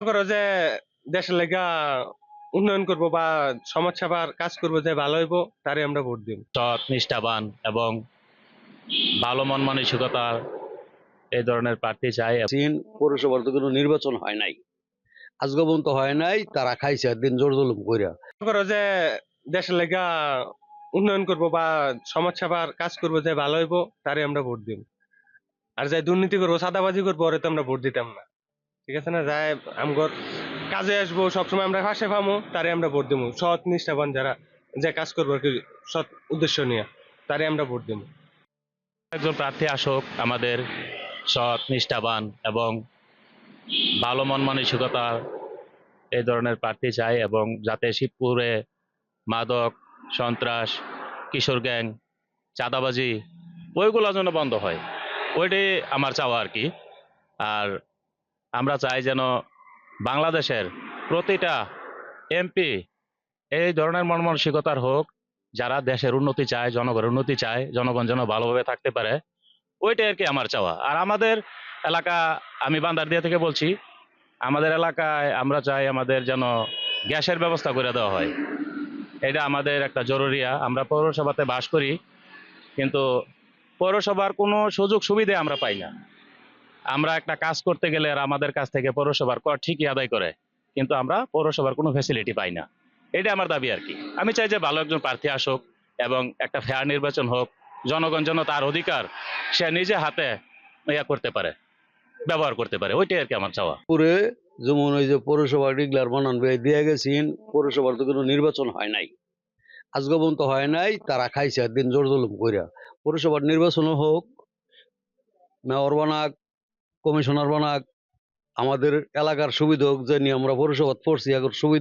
করো যে দেশের লেগা উন্নয়ন করব বা সমাজ সেবার কাজ করব যে ভালো হইব তারে আমরা ভোট দিব। সৎ নিষ্ঠাবান এবং ভালো মন মানসিকতার এই ধরনের প্রার্থী চাই। চীন পৌরসভার তো কোনো নির্বাচন হয় নাই। আজকে পর্যন্ত হয় নাই তারা খাইছে দিন জোর জলুম কইরা। করো যে দেশের লেগা উন্নয়ন করব বা সমাজ সেবার কাজ করব যে ভালো হইব তারে আমরা ভোট দিব। আর যাই দুর্নীতি করব সাদাবাজি করব ওরে তো আমরা ভোট দিতাম না। ঠিক আছে না? যাই আমগর কাজে আসব, সবসময় আমরা ফাঁসে পামো তারে আমরা ভোট দেবো সৎ, নিষ্ঠাবান যারা যে কাজ করব আর কি, সৎ উদ্দেশ্য নিয়ে, তারে আমরা ভোট দেবো একজন প্রার্থী আসুক, আমাদের সৎ, নিষ্ঠাবান এবং ভালো মন মানসিকতার এই ধরনের প্রার্থী চাই এবং যাতে শিবপুরে মাদক, সন্ত্রাস, কিশোর গ্যাং, চাঁদাবাজি, ওইগুলো যেন বন্ধ হয়। ওইটাই আমার চাওয়া আর কি। আর আমরা চাই যেন বাংলাদেশের প্রতিটা এমপি এই ধরনের মন মানসিকতার হোক, যারা দেশের উন্নতি চায়, জনগণের উন্নতি চায়, জনগণ যেন ভালোভাবে থাকতে পারে, ওইটাই আর কি আমার চাওয়া। আর আমাদের এলাকা, আমি বান্দারদিয়া থেকে বলছি, আমাদের এলাকায় আমরা চাই আমাদের যেন গ্যাসের ব্যবস্থা করে দেওয়া হয়। এটা আমাদের একটা জরুরিয়া আমরা পৌরসভাতে বাস করি, কিন্তু পৌরসভার কোনো সুযোগ সুবিধা আমরা পাই না। আমরা একটা কাজ করতে গেলে আর আমাদের কাছ থেকে পৌরসভার কর ঠিকই আদায় করে, কিন্তু আমরা পৌরসভার কোনো ফ্যাসিলিটি পাই না। এটা আমার দাবি আর কি। আমি চাই যে ভালো একজন প্রার্থী আসুক এবং একটা ফেয়ার নির্বাচন হোক, জনগণ যেন তার অধিকার সে নিজে হাতে ইয়া করতে পারে, ব্যবহার করতে পারে, ওইটাই আর কি আমার চাওয়া। পুরে যেমন ওই যে পৌরসভা ডিগলার বানান দিয়ে গেছেন, পৌরসভার তো কোনো নির্বাচন হয় নাই। আজকে পর্যন্ত হয় নাই, তারা খাইছে একদিন জোর জলুম কইরা। পৌরসভার নির্বাচনও হোক, মেয়র বানাক কমিশনার বানাক আমাদের এলাকার সুবিধা হোক যে নিয়ে আমরা পৌরসভা পড়ছি এখন সুবিধা